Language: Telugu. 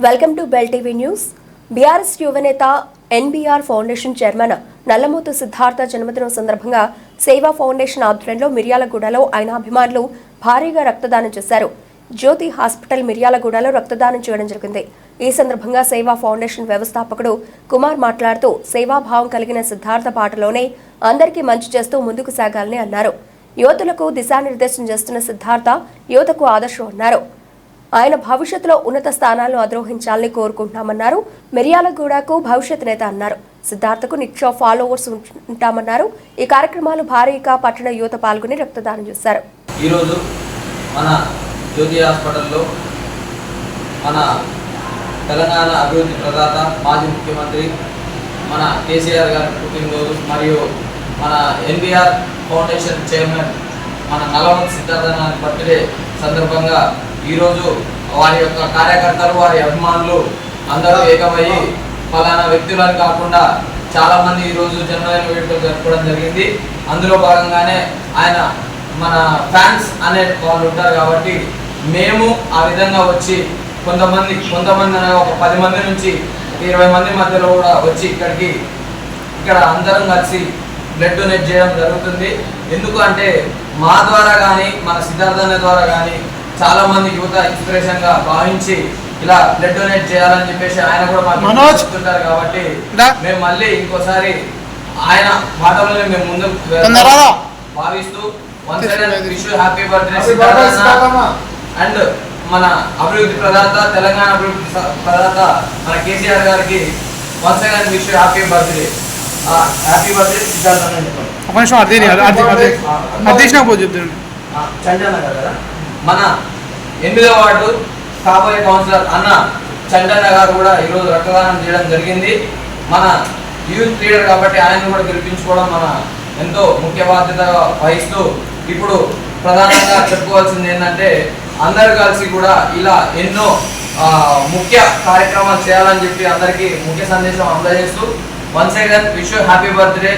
Welcome to Bell TV news BRS యువనేత NBR foundation chairman Nallamothu Siddhartha జన్మదినం సందర్భంగా సేవా ఫౌండేషన్ ఆధ్వర్యంలో మిర్యాలగూడలో ఆయన అభిమానులు భారీగా రక్తదానం చేశారు. జ్యోతి హాస్పిటల్ మిర్యాలగూడలో రక్తదానం చేయడం జరిగింది. ఈ సందర్భంగా సేవా ఫౌండేషన్ వ్యవస్థాపకుడు కుమార్ మాట్లాడుతూ సేవాభావం కలిగిన సిద్ధార్థ పాటలోనే అందరికీ మంచి చేస్తూ ముందుకు సాగాలని అన్నారు. యువతులకు దిశానిర్దేశం చేస్తున్న సిద్ధార్థ యువతకు ఆదర్శం అన్నారు. ఆయన భవిష్యత్తులో ఉన్నత స్థానాలను అధిరోహించాలని కోరుకుంటున్నామన్నారు. మెరియాలగూడకు భవిష్యత్ నేత అన్నారు. సిద్ధార్థకు నిక్షో ఫాలోవర్స్ ఉంటామన్నారు. ఈ కార్యక్రమాలు భారీగా పట్టణ యువత పాల్గొని రక్తదానం చేశారు. ఈరోజు మన జ్యోతి హాస్పిటల్లో మన తెలంగాణ అభివృద్ధి ప్రదాత మాజీ ముఖ్యమంత్రి మన కేసీఆర్ గారి పుట్టినరోజు మరియు మన ఎన్బిఆర్ ఫౌండేషన్ చైర్మన్ మన నలవంత్ సిద్ధార్థ బర్త్డే సందర్భంగా ఈరోజు వారి యొక్క కార్యకర్తలు వారి అభిమానులు అందరూ ఏకమయ్యి ఫలానా వ్యక్తులని కాకుండా చాలా మంది ఈరోజు జన్మదిన వేడుకలు జరుపుకోవడం జరిగింది. అందులో భాగంగానే ఆయన మన ఫ్యాన్స్ అనే వాళ్ళు ఉంటారు కాబట్టి మేము ఆ విధంగా వచ్చి కొంతమంది కొంతమంది ఒక పది మంది నుంచి ఇరవై మంది మధ్యలో కూడా వచ్చి ఇక్కడికి ఇక్కడ అందరం కలిసి బ్లడ్ డొనేట్ చేయడం జరుగుతుంది. ఎందుకు అంటే మా ద్వారా కానీ మన సిద్ధార్థన ద్వారా కానీ చాలా మంది యువత ఇన్స్పిరేషన్గా భావించి ఇలా బ్లడ్ డొనేట్ చేయాలని చెప్పేసి ఆయన కూడా మాకు! చెప్తుంటారు కాబట్టి. మేము మళ్ళీ ఇంకోసారి ఆయన మాటలోనే మేము రా. భావిస్తూ one side wish happy birthday. And మన అభివృద్ధి ప్రదాత తెలంగాణ అభివృద్ధి ప్రదాత మన కేసీఆర్ గారికి one second wish happy birthday happy birthday Siddhartha చెప్పండి గారు కదా మన ఎనిమిదో వార్డు కాబోయే కౌన్సిలర్ అన్న చందన్న గారు కూడా ఈరోజు రక్తదానం చేయడం జరిగింది. మన యూత్ లీడర్ కాబట్టి ఆయన కూడా గెలిపించుకోవడం మన ఎంతో ముఖ్య బాధ్యతగా వహిస్తూ ఇప్పుడు ప్రధానంగా చెప్పుకోవాల్సింది ఏంటంటే అందరు కలిసి కూడా ఇలా ఎన్నో ముఖ్య కార్యక్రమాలు చేయాలని చెప్పి అందరికీ ముఖ్య సందేశం అందజేస్తూ once again wish happy birthday.